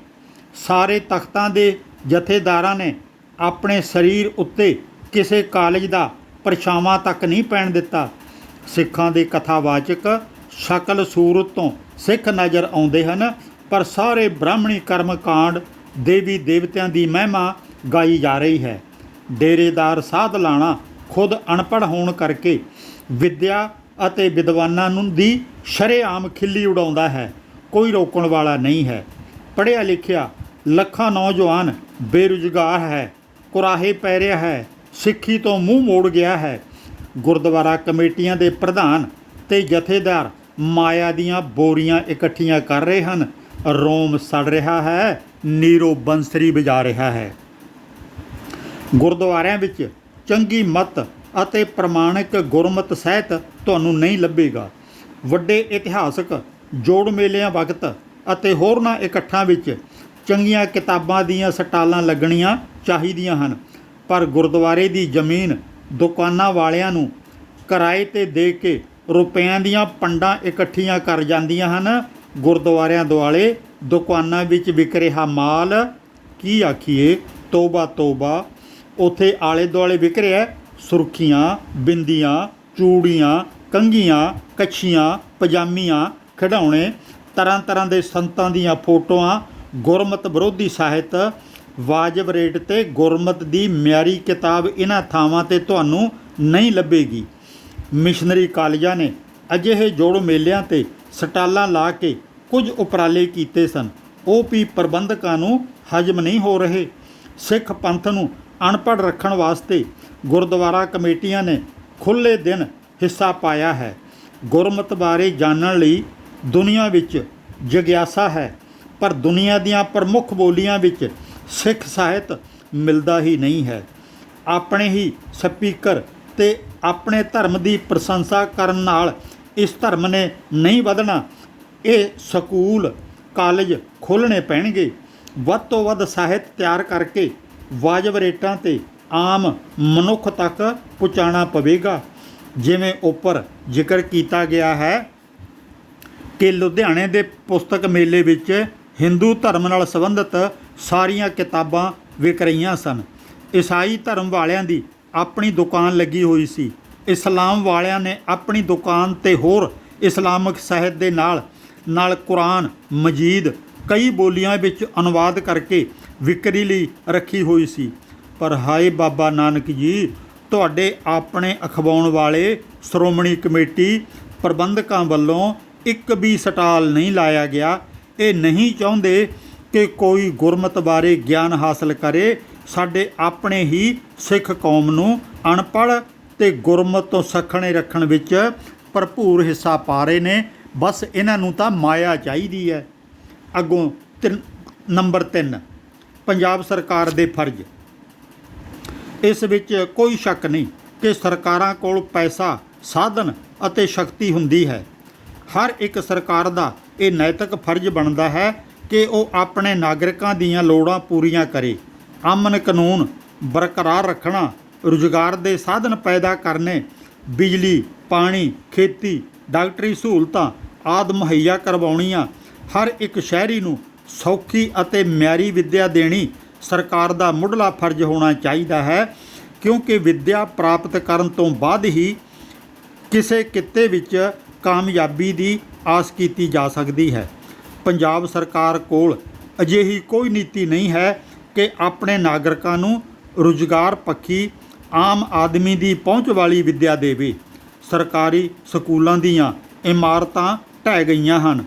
ਸਾਰੇ ਤਖਤਾਂ ਦੇ ਜਥੇਦਾਰਾਂ ਨੇ ਆਪਣੇ ਸਰੀਰ ਉੱਤੇ ਕਿਸੇ ਕਾਲਜ ਦਾ ਪਰਛਾਵਾਂ ਤੱਕ ਨਹੀਂ ਪੈਣ ਦਿੱਤਾ। ਸਿੱਖਾਂ ਦੇ ਕਥਾਵਾਚਕ ਸ਼ਕਲ ਸੂਰਤ ਤੋਂ ਸਿੱਖ ਨਜ਼ਰ ਆਉਂਦੇ ਹਨ, ਪਰ ਸਾਰੇ ਬ੍ਰਾਹਮਣੀ ਕਰਮ ਕਾਂਡ ਦੇਵੀ ਦੇਵਤਿਆਂ ਦੀ ਮਹਿਮਾ ਗਾਈ ਜਾ ਰਹੀ ਹੈ। ਡੇਰੇਦਾਰ ਸਾਧ ਲਾਣਾ ਖੁਦ ਅਨਪੜ੍ਹ ਹੋਣ ਕਰਕੇ ਵਿੱਦਿਆ ਅਤੇ ਵਿਦਵਾਨਾਂ ਨੂੰ ਦੀ ਸ਼ਰੇਆਮ ਖਿੱਲੀ ਉਡਾਉਂਦਾ ਹੈ, ਕੋਈ ਰੋਕਣ ਵਾਲਾ ਨਹੀਂ ਹੈ। ਪੜ੍ਹਿਆ ਲਿਖਿਆ ਲੱਖਾਂ ਨੌਜਵਾਨ ਬੇਰੁਜ਼ਗਾਰ ਹੈ, ਕੁਰਾਹੇ ਪੈ ਰਿਹਾ ਹੈ, ਸਿੱਖੀ ਤੋਂ ਮੂੰਹ ਮੋੜ ਗਿਆ ਹੈ। ਗੁਰਦੁਆਰਾ ਕਮੇਟੀਆਂ ਦੇ ਪ੍ਰਧਾਨ ਤੇ ਜਥੇਦਾਰ ਮਾਇਆ ਦੀਆਂ ਬੋਰੀਆਂ ਇਕੱਠੀਆਂ ਕਰ ਰਹੇ ਹਨ। ਰੋਮ ਸੜ ਰਿਹਾ ਹੈ, ਨੀਰੋ ਬੰਸਰੀ ਵਜਾ ਰਿਹਾ ਹੈ। ਗੁਰਦੁਆਰਿਆਂ ਵਿੱਚ ਚੰਗੀ ਮਤ ਅਤੇ ਪ੍ਰਮਾਣਿਕ ਗੁਰਮਤ ਸਹਿਤ ਤੁਹਾਨੂੰ ਨਹੀਂ ਲੱਭੇਗਾ। ਵੱਡੇ ਇਤਿਹਾਸਕ ਜੋੜ ਮੇਲਿਆਂ ਵਕਤ ਅਤੇ ਹੋਰਨਾਂ ਇਕੱਠਾਂ ਵਿੱਚ ਚੰਗੀਆਂ ਕਿਤਾਬਾਂ ਦੀਆਂ ਸਟਾਲਾਂ ਲੱਗਣੀਆਂ ਚਾਹੀਦੀਆਂ ਹਨ। ਪਰ ਗੁਰਦੁਆਰੇ ਦੀ ਜ਼ਮੀਨ ਦੁਕਾਨਾਂ ਵਾਲਿਆਂ ਨੂੰ ਕਿਰਾਏ ਤੇ ਦੇ ਕੇ ਰੁਪਇਆਂ ਦੀਆਂ ਪੰਡਾਂ ਇਕੱਠੀਆਂ ਕਰ ਜਾਂਦੀਆਂ ਹਨ। ਗੁਰਦੁਆਰਿਆਂ ਦੁਆਲੇ ਦੁਕਾਨਾਂ ਵਿੱਚ ਵਿਕ ਰਿਹਾ ਮਾਲ, ਕੀ ਆਖੀਏ, ਤੋਬਾ ਤੋਬਾ। ਉਥੇ ਆਲੇ ਦੁਆਲੇ ਵਿਕ ਰਿਹਾ ਸੁਰਖੀਆਂ, ਬਿੰਦੀਆਂ, ਚੂੜੀਆਂ, ਕੰਘੀਆਂ, ਕੱਛੀਆਂ, ਪਜਾਮੀਆਂ, ਖਿਡੌਣੇ, ਤਰ੍ਹਾਂ ਤਰ੍ਹਾਂ ਦੇ ਸੰਤਾਂ ਦੀਆਂ ਫੋਟੋਆਂ, ਗੁਰਮਤ ਵਿਰੋਧੀ ਸਾਹਿਤ, ਵਾਜਬ ਰੇਟ ਤੇ ਗੁਰਮਤ ਦੀ ਮਿਆਰੀ ਕਿਤਾਬ ਇਹਨਾਂ ਥਾਵਾਂ ਤੇ ਤੁਹਾਨੂੰ ਨਹੀਂ ਲੱਭੇਗੀ। ਮਿਸ਼ਨਰੀ ਕਾਲਜਾਂ ਨੇ ਅਜਿਹੇ ਜੋੜ ਮੇਲਿਆਂ ਤੇ ਸਟਾਲਾਂ ਲਾ ਕੇ ਕੁਝ ਉਪਰਾਲੇ ਕੀਤੇ ਸਨ। ਉਹ ਵੀ ਪ੍ਰਬੰਧਕਾਂ ਨੂੰ ਹਜਮ ਨਹੀਂ ਹੋ ਰਹੇ। ਸਿੱਖ ਪੰਥ ਨੂੰ ਅਨਪੜ੍ਹ ਰੱਖਣ ਵਾਸਤੇ ਗੁਰਦੁਆਰਾ ਕਮੇਟੀਆਂ ਨੇ ਖੁੱਲ੍ਹੇ ਦਿਨ ਹਿੱਸਾ ਪਾਇਆ ਹੈ। ਗੁਰਮਤ ਬਾਰੇ ਜਾਣਨ ਲਈ ਦੁਨੀਆ ਵਿੱਚ ਜਗਿਆਸਾ ਹੈ, ਪਰ ਦੁਨੀਆ ਦੀਆਂ ਪ੍ਰਮੁੱਖ ਬੋਲੀਆਂ ਵਿੱਚ ਸਿੱਖ ਸਾਹਿਤ ਮਿਲਦਾ ਹੀ ਨਹੀਂ ਹੈ। ਆਪਣੇ ਹੀ ਸਪੀਕਰ ਤੇ ਆਪਣੇ ਧਰਮ ਦੀ ਪ੍ਰਸ਼ੰਸਾ ਕਰਨ ਨਾਲ ਇਸ ਧਰਮ ਨੇ ਨਹੀਂ ਵਧਣਾ। ਇਹ ਸਕੂਲ, ਕਾਲਜ ਖੋਲ੍ਹਣੇ ਪੈਣਗੇ। ਵੱਧ ਤੋਂ ਵੱਧ ਸਾਹਿਤ ਤਿਆਰ ਕਰਕੇ ਵਾਜਬ ਰੇਟਾਂ ਤੇ ਆਮ ਮਨੁੱਖ ਤੱਕ ਪਹੁੰਚਾਉਣਾ ਪਵੇਗਾ। ਜਿਵੇਂ ਉੱਪਰ ਜ਼ਿਕਰ ਕੀਤਾ ਗਿਆ ਹੈ ਕਿ ਲੁਧਿਆਣੇ ਦੇ ਪੁਸਤਕ ਮੇਲੇ ਵਿੱਚ ਹਿੰਦੂ ਧਰਮ ਨਾਲ ਸੰਬੰਧਿਤ ਸਾਰੀਆਂ ਕਿਤਾਬਾਂ ਵਿਕ ਰਹੀਆਂ ਸਨ। ਈਸਾਈ ਧਰਮ ਵਾਲਿਆਂ ਦੀ ਆਪਣੀ ਦੁਕਾਨ ਲੱਗੀ ਹੋਈ ਸੀ। ਇਸਲਾਮ ਵਾਲਿਆਂ ਨੇ ਆਪਣੀ ਦੁਕਾਨ ਤੇ ਹੋਰ ਇਸਲਾਮਿਕ ਸਾਹਿਤ ਦੇ ਨਾਲ ਨਾਲ ਕੁਰਾਨ, ਮਜੀਦ, ਕਈ ਬੋਲੀਆਂ ਵਿੱਚ ਅਨੁਵਾਦ ਕਰਕੇ ਵਿਕਰੀ ਲਈ ਰੱਖੀ ਹੋਈ ਸੀ। ਪਰ ਹਾਏ ਬਾਬਾ ਨਾਨਕ ਜੀ, ਤੁਹਾਡੇ ਆਪਣੇ ਅਖਵਾਉਣ ਵਾਲੇ ਸ਼੍ਰੋਮਣੀ ਕਮੇਟੀ ਪ੍ਰਬੰਧਕਾਂ ਵੱਲੋਂ ਇੱਕ ਵੀ ਸਟਾਲ ਨਹੀਂ ਲਾਇਆ ਗਿਆ। ਇਹ ਨਹੀਂ ਚਾਹੁੰਦੇ ਕਿ ਕੋਈ ਗੁਰਮਤ ਬਾਰੇ ਗਿਆਨ ਹਾਸਲ ਕਰੇ ਸਾਡੇ ਆਪਣੇ ਹੀ ਸਿੱਖ ਕੌਮ ਨੂੰ ਅਨਪੜ੍ਹ ਤੇ ਗੁਰਮਤ ਤੋਂ ਸਖਣੇ ਰੱਖਣ ਵਿੱਚ ਭਰਪੂਰ ਹਿੱਸਾ ਪਾ ਰਹੇ ਨੇ। ਬਸ ਇਹਨਾਂ ਨੂੰ ਤਾਂ ਮਾਇਆ ਚਾਹੀਦੀ ਹੈ। ਅੱਗੋਂ ਤਿੰਨ- ਨੰਬਰ 3 ਪੰਜਾਬ ਸਰਕਾਰ ਦੇ ਫਰਜ਼। ਇਸ ਵਿੱਚ ਕੋਈ ਸ਼ੱਕ ਨਹੀਂ ਕਿ ਸਰਕਾਰਾਂ ਕੋਲ ਪੈਸਾ, ਸਾਧਨ ਅਤੇ ਸ਼ਕਤੀ ਹੁੰਦੀ ਹੈ। ਹਰ ਇੱਕ ਸਰਕਾਰ ਦਾ ਇਹ ਨੈਤਿਕ ਫਰਜ਼ ਬਣਦਾ ਹੈ ਕਿ ਉਹ ਆਪਣੇ ਨਾਗਰਿਕਾਂ ਦੀਆਂ ਲੋੜਾਂ ਪੂਰੀਆਂ ਕਰੇ। ਅਮਨ ਕਾਨੂੰਨ ਬਰਕਰਾਰ ਰੱਖਣਾ, ਰੁਜ਼ਗਾਰ ਦੇ ਸਾਧਨ ਪੈਦਾ ਕਰਨੇ, ਬਿਜਲੀ, ਪਾਣੀ, ਖੇਤੀ, ਡਾਕਟਰੀ ਸਹੂਲਤਾਂ ਆਦਿ ਮੁਹੱਈਆ ਕਰਵਾਉਣੀਆਂ, ਹਰ ਇੱਕ ਸ਼ਹਿਰੀ ਨੂੰ ਸੌਖੀ ਅਤੇ ਮਿਆਰੀ ਵਿੱਦਿਆ ਦੇਣੀ ਸਰਕਾਰ ਦਾ ਮੁੱਢਲਾ ਫਰਜ਼ ਹੋਣਾ ਚਾਹੀਦਾ ਹੈ, ਕਿਉਂਕਿ ਵਿੱਦਿਆ ਪ੍ਰਾਪਤ ਕਰਨ ਤੋਂ ਬਾਅਦ ਹੀ ਕਿਸੇ ਕਿੱਤੇ ਵਿੱਚ ਕਾਮਯਾਬੀ ਦੀ ਆਸ ਕੀਤੀ ਜਾ ਸਕਦੀ ਹੈ। ਪੰਜਾਬ ਸਰਕਾਰ ਕੋਲ ਅਜਿਹੀ ਕੋਈ ਨੀਤੀ ਨਹੀਂ ਹੈ ਕਿ ਆਪਣੇ ਨਾਗਰਿਕਾਂ ਨੂੰ ਰੁਜ਼ਗਾਰ ਪੱਖੀ ਆਮ ਆਦਮੀ ਦੀ ਪਹੁੰਚ ਵਾਲੀ ਵਿੱਦਿਆ ਦੇਵੇ। ਸਰਕਾਰੀ ਸਕੂਲਾਂ ਦੀਆਂ ਇਮਾਰਤਾਂ ਢਹਿ ਗਈਆਂ ਹਨ।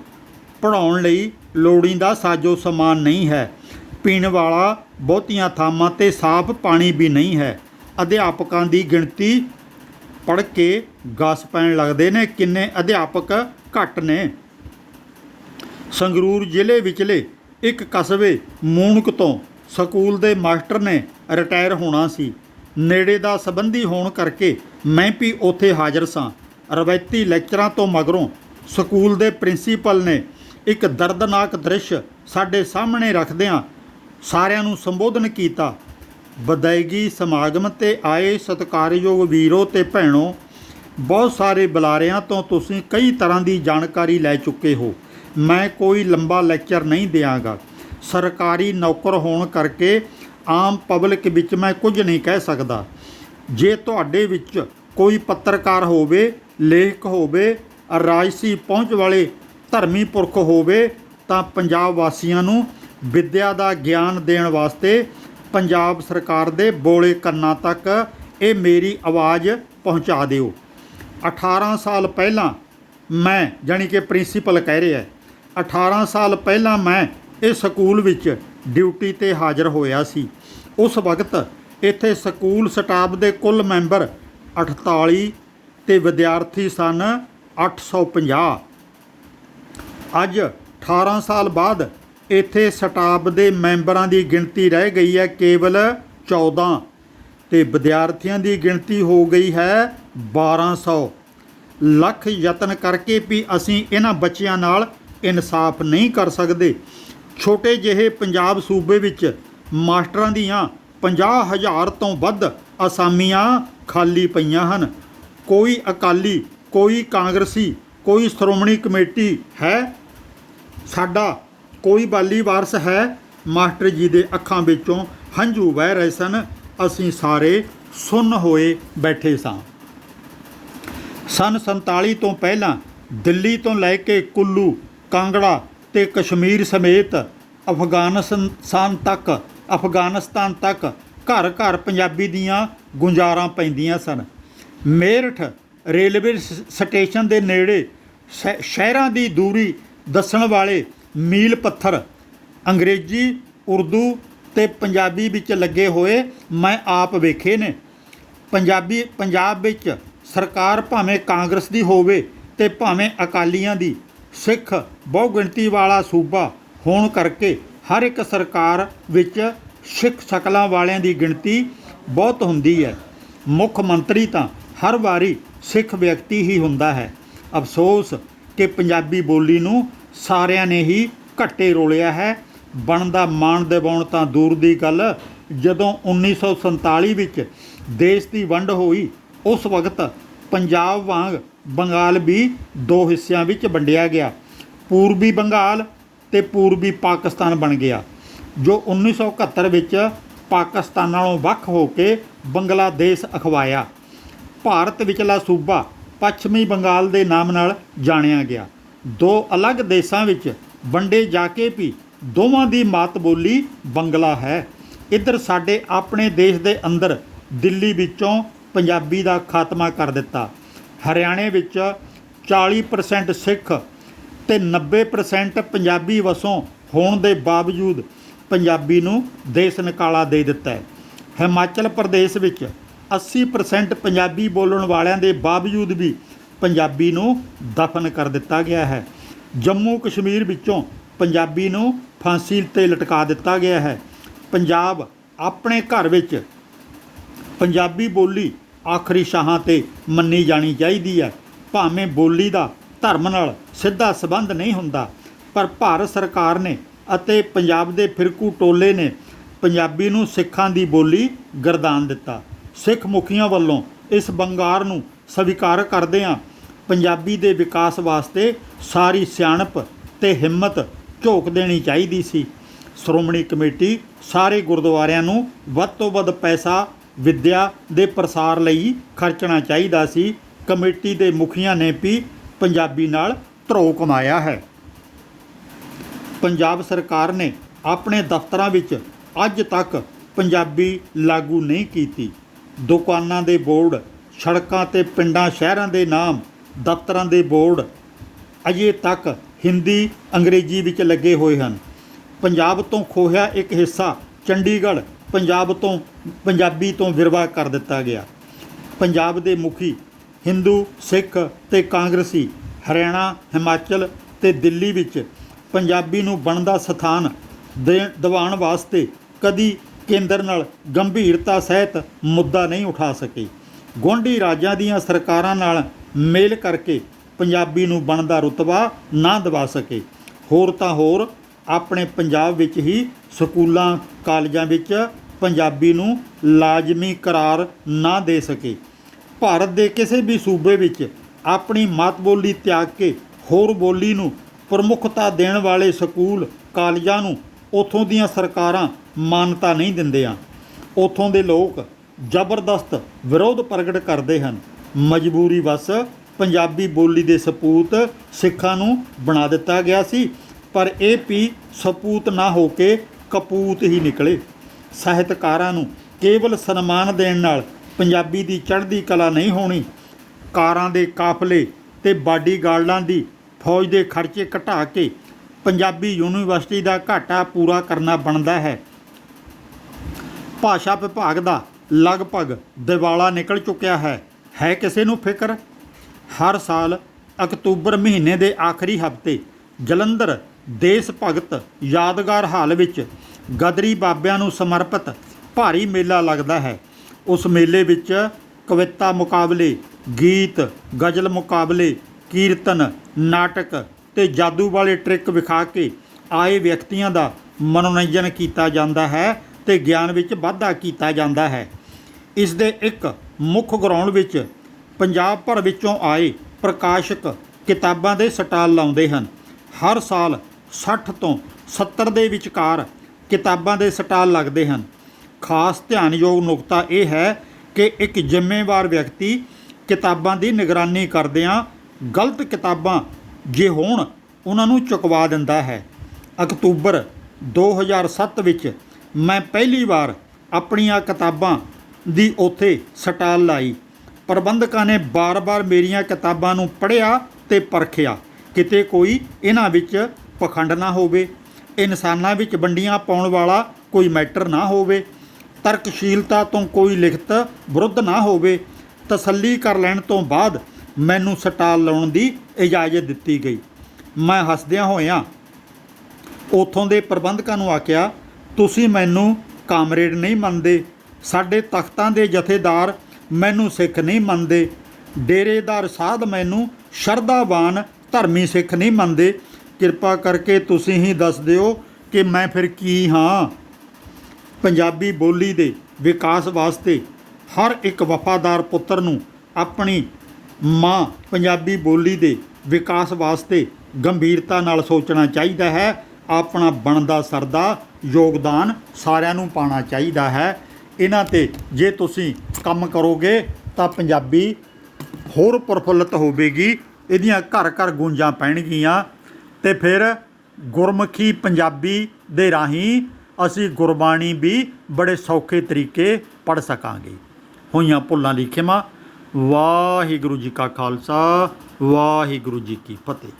ਪੜ੍ਹਾਉਣ ਲਈ ਲੋੜੀਂਦਾ ਸਾਜੋ ਸਮਾਨ ਨਹੀਂ ਹੈ। ਪੀਣ ਵਾਲਾ ਬਹੁਤੀਆਂ ਥਾਵਾਂ ਤੇ ਸਾਫ਼ ਪਾਣੀ ਵੀ ਨਹੀਂ ਹੈ। ਅਧਿਆਪਕਾਂ ਦੀ ਗਿਣਤੀ ਪੜ੍ਹ ਕੇ ਗਸ ਪੈਣ ਲੱਗਦੇ ਨੇ। ਕਿੰਨੇ ਅਧਿਆਪਕ ਘੱਟ ਨੇ? ਸੰਗਰੂਰ ਜ਼ਿਲ੍ਹੇ ਵਿਚਲੇ ਇੱਕ ਕਸਬੇ ਮੂਣਕ ਤੋਂ ਸਕੂਲ ਦੇ ਮਾਸਟਰ ਨੇ ਰਿਟਾਇਰ ਹੋਣਾ ਸੀ। ਨੇੜੇ ਦਾ ਸੰਬੰਧੀ ਹੋਣ ਕਰਕੇ ਮੈਂ ਵੀ ਉੱਥੇ ਹਾਜ਼ਰ ਸਾਂ। ਰਵਾਇਤੀ ਲੈਕਚਰਾਂ ਤੋਂ ਮਗਰੋਂ ਸਕੂਲ ਦੇ ਪ੍ਰਿੰਸੀਪਲ ਨੇ ਇੱਕ ਦਰਦਨਾਕ ਦ੍ਰਿਸ਼ ਸਾਡੇ ਸਾਹਮਣੇ ਰੱਖਦਿਆਂ ਸਾਰਿਆਂ ਨੂੰ ਸੰਬੋਧਨ ਕੀਤਾ। ਵਿਦਾਇਗੀ ਸਮਾਗਮ ਤੇ ਆਏ ਸਤਿਕਾਰਯੋਗ ਵੀਰੋ ਤੇ ਭੈਣੋ, ਬਹੁਤ ਸਾਰੇ ਬੁਲਾਰਿਆਂ ਤੋਂ ਤੁਸੀਂ ਕਈ ਤਰ੍ਹਾਂ ਦੀ ਜਾਣਕਾਰੀ ਲੈ ਚੁੱਕੇ ਹੋ। ਮੈਂ ਕੋਈ ਲੰਬਾ ਲੈਕਚਰ ਨਹੀਂ ਦਿਆਂਗਾ। ਸਰਕਾਰੀ ਨੌਕਰ ਹੋਣ ਕਰਕੇ ਆਮ ਪਬਲਿਕ ਵਿੱਚ ਮੈਂ ਕੁਝ ਨਹੀਂ ਕਹਿ ਸਕਦਾ। ਜੇ ਤੁਹਾਡੇ ਵਿੱਚ ਕੋਈ ਪੱਤਰਕਾਰ ਹੋਵੇ, ਲੇਖਕ ਹੋਵੇ, ਰਾਜਸੀ ਪਹੁੰਚ ਵਾਲੇ ਧਰਮੀ ਪੁਰਖ ਹੋਵੇ, ਤਾਂ ਪੰਜਾਬ ਵਾਸੀਆਂ ਨੂੰ ਵਿੱਦਿਆ ਦਾ ਗਿਆਨ ਦੇਣ ਵਾਸਤੇ ਪੰਜਾਬ ਸਰਕਾਰ ਦੇ ਬੋਲੇ ਕੰਨਾਂ ਤੱਕ ਇਹ ਮੇਰੀ ਆਵਾਜ਼ ਪਹੁੰਚਾ ਦਿਓ। 18 ਸਾਲ ਪਹਿਲਾਂ ਮੈਂ, ਜਾਣੀ ਕਿ ਪ੍ਰਿੰਸੀਪਲ ਕਹਿ ਰਿਹਾ ਹੈ 18 ਸਾਲ ਪਹਿਲਾਂ ਮੈਂ ਇਹ ਸਕੂਲ ਵਿੱਚ ਡਿਊਟੀ ਤੇ ਹਾਜ਼ਰ ਹੋਇਆ ਸੀ। ਉਸ ਵਕਤ ਇੱਥੇ ਸਕੂਲ ਸਟਾਫ ਦੇ ਕੁੱਲ ਮੈਂਬਰ 48 ਤੇ ਵਿਦਿਆਰਥੀ ਸਨ 850 ਅੱਜ 18 ਸਾਲ ਬਾਅਦ ਇੱਥੇ ਸਟਾਫ ਦੇ ਮੈਂਬਰਾਂ ਦੀ ਗਿਣਤੀ ਰਹਿ ਗਈ ਹੈ ਕੇਵਲ 14 ਤੇ ਵਿਦਿਆਰਥੀਆਂ ਦੀ ਗਿਣਤੀ ਹੋ ਗਈ ਹੈ 1200 ਲੱਖ ਯਤਨ ਕਰਕੇ ਵੀ ਅਸੀਂ ਇਹਨਾਂ ਬੱਚਿਆਂ ਨਾਲ ਇਨਸਾਫ ਨਹੀਂ ਕਰ ਸਕਦੇ। ਛੋਟੇ ਜਿਹੇ ਪੰਜਾਬ ਸੂਬੇ ਵਿੱਚ ਮਾਸਟਰਾਂ ਦੀਆਂ 50000 ਤੋਂ ਵੱਧ ਅਸਾਮੀਆਂ ਖਾਲੀ ਪਈਆਂ ਹਨ। ਕੋਈ ਅਕਾਲੀ, ਕੋਈ ਕਾਂਗਰਸੀ, ਕੋਈ ਸ਼੍ਰੋਮਣੀ ਕਮੇਟੀ ਹੈ? ਸਾਡਾ ਕੋਈ ਬਾਲੀ ਵਾਰਸ ਹੈ? ਮਾਸਟਰ ਜੀ ਦੇ ਅੱਖਾਂ ਵਿੱਚੋਂ ਹੰਝੂ ਵਹਿ ਰਹੇ ਸਨ। ਅਸੀਂ ਸਾਰੇ ਸੁੰਨ ਹੋਏ ਬੈਠੇ ਸਾਂ। ਸਨ 47 ਤੋਂ ਪਹਿਲਾਂ ਦਿੱਲੀ ਤੋਂ ਲੈ ਕੇ ਕੁੱਲੂ, ਕਾਂਗੜਾ ਤੇ ਕਸ਼ਮੀਰ ਸਮੇਤ ਅਫਗਾਨਿਸਤਾਨ ਤੱਕ ਅਫਗਾਨਿਸਤਾਨ ਤੱਕ ਘਰ ਘਰ ਪੰਜਾਬੀ ਦੀਆਂ ਗੁੰਜਾਰਾਂ ਪੈਂਦੀਆਂ ਸਨ। ਮੇਰਠ ਰੇਲਵੇ ਸ- ਸਟੇਸ਼ਨ ਦੇ ਨੇੜੇ ਸ਼ਹਿ- ਸ਼ਹਿਰਾਂ ਦੀ ਦੂਰੀ ਦੱਸਣ ਵਾਲੇ ਮੀਲ ਪੱਥਰ, ਅੰਗਰੇਜ਼ੀ, ਉਰਦੂ ਤੇ ਪੰਜਾਬੀ ਵਿੱਚ ਲੱਗੇ ਹੋਏ ਮੈਂ ਆਪ ਵੇਖੇ ਨੇ। ਪੰਜਾਬੀ, ਪੰਜਾਬ ਵਿੱਚ ਸਰਕਾਰ ਭਾਵੇਂ ਕਾਂਗਰਸ ਦੀ ਹੋਵੇ ਤੇ ਭਾਵੇਂ ਅਕਾਲੀਆਂ ਦੀ ਸਿੱਖ ਬਹੁਗਿਣਤੀ ਵਾਲਾ ਸੂਬਾ ਹੋਣ ਕਰਕੇ ਹਰ ਇੱਕ ਸਰਕਾਰ ਵਿੱਚ ਸਿੱਖ ਸ਼ਕਲਾਂ ਵਾਲਿਆਂ ਦੀ ਗਿਣਤੀ ਬਹੁਤ ਹੁੰਦੀ ਹੈ। ਮੁੱਖ ਮੰਤਰੀ ਤਾਂ ਹਰ ਵਾਰੀ ਸਿੱਖ ਵਿਅਕਤੀ ਹੀ ਹੁੰਦਾ ਹੈ। ਅਫਸੋਸ ਕਿ ਪੰਜਾਬੀ ਬੋਲੀ ਨੂੰ ਸਾਰਿਆਂ ਨੇ ਹੀ ਘੱਟੇ ਰੋਲਿਆ ਹੈ। ਬਣਦਾ ਮਾਣ ਦਿਵਾਉਣ ਤਾਂ ਦੂਰ ਦੀ ਗੱਲ। ਜਦੋਂ 1947 ਵਿੱਚ ਦੇਸ਼ ਦੀ ਵੰਡ ਹੋਈ, ਉਸ ਵਕਤ ਪੰਜਾਬ ਵਾਂਗ ਬੰਗਾਲ ਵੀ ਦੋ ਹਿੱਸਿਆਂ ਵਿੱਚ ਵੰਡਿਆ ਗਿਆ। ਪੂਰਬੀ ਬੰਗਾਲ ਤੇ ਪੂਰਬੀ ਪਾਕਿਸਤਾਨ ਬਣ ਗਿਆ, ਜੋ 1971 ਵਿੱਚ ਪਾਕਿਸਤਾਨ ਨਾਲੋਂ ਵੱਖ ਹੋ ਕੇ ਬੰਗਲਾਦੇਸ਼ ਅਖਵਾਇਆ। ਭਾਰਤ ਵਿਚਲਾ ਸੂਬਾ ਪੱਛਮੀ ਬੰਗਾਲ ਦੇ ਨਾਮ ਨਾਲ ਜਾਣਿਆ ਗਿਆ। ਦੋ ਅਲੱਗ ਦੇਸ਼ਾਂ ਵਿੱਚ ਵੰਡੇ ਜਾ ਕੇ ਵੀ ਦੋਵਾਂ ਦੀ ਮਾਤ ਬੋਲੀ ਬੰਗਲਾ ਹੈ। ਇੱਧਰ ਸਾਡੇ ਆਪਣੇ ਦੇਸ਼ ਦੇ ਅੰਦਰ ਦਿੱਲੀ ਵਿੱਚੋਂ ਪੰਜਾਬੀ ਦਾ ਖਾਤਮਾ ਕਰ ਦਿੱਤਾ। ਹਰਿਆਣੇ ਵਿੱਚ 40% ਸਿੱਖ ਤੇ 90% ਪੰਜਾਬੀ ਵਸੋਂ ਹੋਣ ਦੇ ਬਾਵਜੂਦ ਪੰਜਾਬੀ ਨੂੰ ਦੇਸ਼ ਨਿਕਾਲਾ ਦੇ ਦਿੱਤਾ ਹੈ। ਹਿਮਾਚਲ ਪ੍ਰਦੇਸ਼ ਵਿੱਚ 80% ਪੰਜਾਬੀ ਬੋਲਣ ਵਾਲਿਆਂ ਦੇ ਬਾਵਜੂਦ ਵੀ ਪੰਜਾਬੀ ਨੂੰ ਦਫਨ ਕਰ ਦਿੱਤਾ ਗਿਆ ਹੈ। ਜੰਮੂ ਕਸ਼ਮੀਰ ਵਿੱਚੋਂ ਪੰਜਾਬੀ ਨੂੰ ਫਾਂਸੀ ਤੇ ਲਟਕਾ ਦਿੱਤਾ ਗਿਆ ਹੈ। ਪੰਜਾਬ ਆਪਣੇ ਘਰ ਵਿੱਚ ਪੰਜਾਬੀ ਬੋਲੀ ਆਖਰੀ ਸ਼ਾਹਾਂ ਤੇ ਮੰਨੀ ਜਾਣੀ ਚਾਹੀਦੀ ਹੈ। ਭਾਵੇਂ ਬੋਲੀ ਦਾ ਧਰਮ ਨਾਲ ਸਿੱਧਾ ਸੰਬੰਧ ਨਹੀਂ ਹੁੰਦਾ, ਪਰ ਭਾਰਤ ਸਰਕਾਰ ਨੇ ਅਤੇ ਪੰਜਾਬ ਦੇ ਫਿਰਕੂ ਟੋਲੇ ਨੇ ਪੰਜਾਬੀ ਨੂੰ ਸਿੱਖਾਂ ਦੀ ਬੋਲੀ ਗਰਦਾਨ ਦਿੱਤਾ। ਸਿੱਖ ਮੁਖੀਆਂ ਵੱਲੋਂ ਇਸ ਬੰਗਾਰ ਨੂੰ ਸਵੀਕਾਰ ਕਰਦਿਆਂ ਪੰਜਾਬੀ ਦੇ ਵਿਕਾਸ ਵਾਸਤੇ ਸਾਰੀ ਸਿਆਣਪ ਤੇ ਹਿੰਮਤ ਝੋਕ ਦੇਣੀ ਚਾਹੀਦੀ ਸੀ। ਸ਼੍ਰੋਮਣੀ ਕਮੇਟੀ ਸਾਰੇ ਗੁਰਦੁਆਰਿਆਂ ਨੂੰ ਵੱਧ ਤੋਂ ਵੱਧ ਪੈਸਾ ਵਿੱਦਿਆ ਦੇ ਪ੍ਰਸਾਰ ਲਈ ਖਰਚਣਾ ਚਾਹੀਦਾ ਸੀ। ਕਮੇਟੀ ਦੇ ਮੁਖੀਆਂ ਨੇ ਵੀ ਪੰਜਾਬੀ ਨਾਲ ਧਰੋ ਕਮਾਇਆ ਹੈ। ਪੰਜਾਬ ਸਰਕਾਰ ਨੇ ਆਪਣੇ ਦਫ਼ਤਰਾਂ ਵਿੱਚ ਅੱਜ ਤੱਕ ਪੰਜਾਬੀ ਲਾਗੂ ਨਹੀਂ ਕੀਤੀ। ਦੁਕਾਨਾਂ ਦੇ ਬੋਰਡ, ਸੜਕਾਂ ਤੇ ਪਿੰਡਾਂ, ਸ਼ਹਿਰਾਂ ਦੇ ਨਾਮ, ਦਫ਼ਤਰਾਂ ਦੇ ਬੋਰਡ ਅਜੇ ਤੱਕ ਹਿੰਦੀ, ਅੰਗਰੇਜ਼ੀ ਵਿੱਚ ਲੱਗੇ ਹੋਏ ਹਨ। ਪੰਜਾਬ ਤੋਂ ਖੋਹਿਆ ਇੱਕ ਹਿੱਸਾ ਚੰਡੀਗੜ੍ਹ ਪੰਜਾਬ ਤੋਂ, ਪੰਜਾਬੀ ਤੋਂ ਵਿਰਵਾ ਕਰ ਦਿੱਤਾ ਗਿਆ। ਪੰਜਾਬ ਦੇ ਮੁਖੀ ਹਿੰਦੂ, ਸਿੱਖ ਤੇ ਕਾਂਗਰਸੀ, ਹਰਿਆਣਾ, ਹਿਮਾਚਲ ਤੇ ਦਿੱਲੀ ਵਿੱਚ ਪੰਜਾਬੀ ਨੂੰ ਬਣਦਾ ਸਥਾਨ ਦੇ ਦਿਵਾਉਣ ਵਾਸਤੇ ਕਦੀ ਕੇਂਦਰ ਨਾਲ ਗੰਭੀਰਤਾ ਸਹਿਤ ਮੁੱਦਾ ਨਹੀਂ ਉਠਾ ਸਕੇ। ਗੁਆਂਢੀ ਰਾਜਾਂ ਦੀਆਂ ਸਰਕਾਰਾਂ ਨਾਲ ਮੇਲ ਕਰਕੇ ਪੰਜਾਬੀ ਨੂੰ ਬਣਦਾ ਰੁਤਬਾ ਨਾ ਦਿਵਾ ਸਕੇ। ਹੋਰ ਤਾਂ ਹੋਰ, ਆਪਣੇ ਪੰਜਾਬ ਵਿੱਚ ਹੀ ਸਕੂਲਾਂ, ਕਾਲਜਾਂ ਵਿੱਚ ਪੰਜਾਬੀ ਨੂੰ ਲਾਜ਼ਮੀ ਕਰਾਰ ਨਾ ਦੇ ਸਕੇ। ਭਾਰਤ ਦੇ ਕਿਸੇ ਵੀ ਸੂਬੇ ਵਿੱਚ ਆਪਣੀ ਮਾਤ ਬੋਲੀ ਤਿਆਗ ਕੇ ਹੋਰ ਬੋਲੀ ਨੂੰ ਪ੍ਰਮੁੱਖਤਾ ਦੇਣ ਵਾਲੇ ਸਕੂਲ, ਕਾਲਜਾਂ ਨੂੰ ਉਥੋਂ ਦੀਆਂ ਸਰਕਾਰਾਂ ਮਾਨਤਾ ਨਹੀਂ ਦਿੰਦਿਆਂ, ਉਥੋਂ ਦੇ ਲੋਕ ਜ਼ਬਰਦਸਤ ਵਿਰੋਧ ਪ੍ਰਗਟ ਕਰਦੇ ਹਨ। ਮਜਬੂਰੀ ਵਸ ਪੰਜਾਬੀ ਬੋਲੀ ਦੇ ਸਪੂਤ ਸਿੱਖਾਂ ਨੂੰ ਬਣਾ ਦਿੱਤਾ ਗਿਆ ਸੀ, ਪਰ ਇਹ ਵੀ ਸਪੂਤ ਨਾ ਹੋ ਕੇ ਕਪੂਤ ਹੀ ਨਿਕਲੇ। ਸਾਹਿਤਕਾਰਾਂ ਨੂੰ ਕੇਵਲ ਸਨਮਾਨ ਦੇਣ ਨਾਲ ਪੰਜਾਬੀ ਦੀ ਚੜ੍ਹਦੀ ਕਲਾ ਨਹੀਂ ਹੋਣੀ। ਕਾਰਾਂ ਦੇ ਕਾਫਲੇ ਤੇ ਬਾਡੀਗਾਰਡਾਂ ਦੀ ਫੌਜ ਦੇ ਖਰਚੇ ਘਟਾ ਕੇ ਪੰਜਾਬੀ ਯੂਨੀਵਰਸਿਟੀ ਦਾ ਘਾਟਾ ਪੂਰਾ ਕਰਨਾ ਬਣਦਾ ਹੈ। ਭਾਸ਼ਾ ਵਿਭਾਗ ਦਾ ਲਗਭਗ ਦਿਵਾਲਾ ਨਿਕਲ ਚੁੱਕਿਆ ਹੈ। ਹੈ ਕਿਸੇ ਨੂੰ ਫਿਕਰ? ਹਰ ਸਾਲ ਅਕਤੂਬਰ ਮਹੀਨੇ ਦੇ ਆਖਰੀ ਹਫ਼ਤੇ ਜਲੰਧਰ ਦੇਸ਼ ਭਗਤ ਯਾਦਗਾਰ ਹਾਲ ਵਿੱਚ ਗਦਰੀ ਬਾਬਿਆਂ ਨੂੰ ਸਮਰਪਿਤ ਭਾਰੀ ਮੇਲਾ ਲੱਗਦਾ ਹੈ। ਉਸ ਮੇਲੇ ਵਿੱਚ ਕਵਿਤਾ ਮੁਕਾਬਲੇ, ਗੀਤ, ਗਜ਼ਲ ਮੁਕਾਬਲੇ, ਕੀਰਤਨ, ਨਾਟਕ ਤੇ ਜਾਦੂ ਵਾਲੇ ਟ੍ਰਿਕ ਵਿਖਾ ਕੇ ਆਏ ਵਿਅਕਤੀਆਂ ਦਾ ਮਨੋਰੰਜਨ ਕੀਤਾ ਜਾਂਦਾ ਹੈ ਤੇ ਗਿਆਨ ਵਿੱਚ ਵਾਧਾ ਕੀਤਾ ਜਾਂਦਾ ਹੈ। ਇਸ ਦੇ ਇੱਕ ਮੁੱਖ ਗਰਾਊਂਡ ਵਿੱਚ ਪੰਜਾਬ ਭਰ ਵਿੱਚੋਂ ਆਏ ਪ੍ਰਕਾਸ਼ਕ ਕਿਤਾਬਾਂ ਦੇ ਸਟਾਲ ਲਾਉਂਦੇ ਹਨ। ਹਰ ਸਾਲ 60 ਤੋਂ 70 ਦੇ ਵਿਚਕਾਰ ਕਿਤਾਬਾਂ ਦੇ ਸਟਾਲ ਲੱਗਦੇ ਹਨ। ਖਾਸ ਧਿਆਨਯੋਗ ਨੁਕਤਾ ਇਹ ਹੈ ਕਿ ਇੱਕ ਜ਼ਿੰਮੇਵਾਰ ਵਿਅਕਤੀ ਕਿਤਾਬਾਂ ਦੀ ਨਿਗਰਾਨੀ ਕਰਦਿਆਂ ਗਲਤ ਕਿਤਾਬਾਂ ਜੇ ਹੋਣ, ਉਹਨਾਂ ਨੂੰ ਚੁਕਵਾ ਦਿੰਦਾ ਹੈ। ਅਕਤੂਬਰ 2007 ਵਿੱਚ ਮੈਂ ਪਹਿਲੀ ਵਾਰ ਆਪਣੀਆਂ ਕਿਤਾਬਾਂ ਦੀ ਉੱਥੇ ਸਟਾਲ ਲਾਈ। ਪ੍ਰਬੰਧਕਾਂ ਨੇ ਬਾਰ-ਬਾਰ ਮੇਰੀਆਂ ਕਿਤਾਬਾਂ ਨੂੰ ਪੜ੍ਹਿਆ ਤੇ ਪਰਖਿਆ। ਕਿਤੇ ਕੋਈ ਇਹਨਾਂ ਵਿੱਚ ਪਖੰਡ ਨਾ ਹੋਵੇ। ਇਨਸਾਨਾਂ ਵਿੱਚ ਵੰਡੀਆਂ ਪਾਉਣ ਵਾਲਾ ਕੋਈ ਮੈਟਰ ਨਾ ਹੋਵੇ, ਤਰਕਸ਼ੀਲਤਾ ਤੋਂ ਕੋਈ ਲਿਖਤ ਵਿਰੁੱਧ ਨਾ ਹੋਵੇ, ਤਸੱਲੀ ਕਰ ਲੈਣ ਤੋਂ ਬਾਅਦ ਮੈਨੂੰ ਸਟਾਲ ਲਾਉਣ ਦੀ ਇਜਾਜ਼ਤ ਦਿੱਤੀ ਗਈ। ਮੈਂ ਹੱਸਦਿਆਂ ਹੋਇਆਂ ਉਥੋਂ ਦੇ ਪ੍ਰਬੰਧਕਾਂ ਨੂੰ ਆਖਿਆ, ਤੁਸੀਂ ਮੈਨੂੰ ਕਾਮਰੇਡ ਨਹੀਂ ਮੰਨਦੇ, ਸਾਡੇ ਤਖਤਾਂ ਦੇ ਜਥੇਦਾਰ ਮੈਨੂੰ ਸਿੱਖ ਨਹੀਂ ਮੰਨਦੇ, ਡੇਰੇਦਾਰ ਸਾਧ ਮੈਨੂੰ ਸ਼ਰਧਾਵਾਨ ਧਰਮੀ ਸਿੱਖ ਨਹੀਂ ਮੰਨਦੇ ਕਿਰਪਾ ਕਰਕੇ ਤੁਸੀਂ ਹੀ ਦੱਸ ਦਿਓ ਕਿ ਮੈਂ ਫਿਰ ਕੀ ਹਾਂ। ਪੰਜਾਬੀ ਬੋਲੀ ਦੇ ਵਿਕਾਸ ਵਾਸਤੇ ਹਰ ਇੱਕ ਵਫਾਦਾਰ ਪੁੱਤਰ ਨੂੰ ਆਪਣੀ ਮਾਂ ਪੰਜਾਬੀ ਬੋਲੀ ਦੇ ਵਿਕਾਸ ਵਾਸਤੇ ਗੰਭੀਰਤਾ ਨਾਲ ਸੋਚਣਾ ਚਾਹੀਦਾ ਹੈ। ਆਪਣਾ ਬਣਦਾ ਸਰਦਾ ਯੋਗਦਾਨ ਸਾਰਿਆਂ ਨੂੰ ਪਾਉਣਾ ਚਾਹੀਦਾ ਹੈ। ਇਹਨਾਂ ਤੇ ਜੇ ਤੁਸੀਂ ਕੰਮ ਕਰੋਗੇ ਤਾਂ ਪੰਜਾਬੀ ਹੋਰ ਪ੍ਰਫੁੱਲਤ ਹੋਵੇਗੀ। ਇਹਦੀਆਂ ਘਰ ਘਰ ਗੂੰਜਾਂ ਪੈਣਗੀਆਂ। ਤੇ ਫਿਰ ਗੁਰਮੁਖੀ ਪੰਜਾਬੀ ਦੇ ਰਾਹੀਂ ਅਸੀਂ ਗੁਰਬਾਣੀ ਵੀ ਬੜੇ ਸੌਖੇ ਤਰੀਕੇ ਪੜ ਸਕਾਂਗੇ। ਹੋਈਆਂ ਭੁੱਲਾਂ ਦੀ ਖਿਮਾ। ਵਾਹਿਗੁਰੂ ਜੀ ਕਾ ਖਾਲਸਾ, ਵਾਹਿਗੁਰੂ ਜੀ ਕੀ ਫਤਿਹ।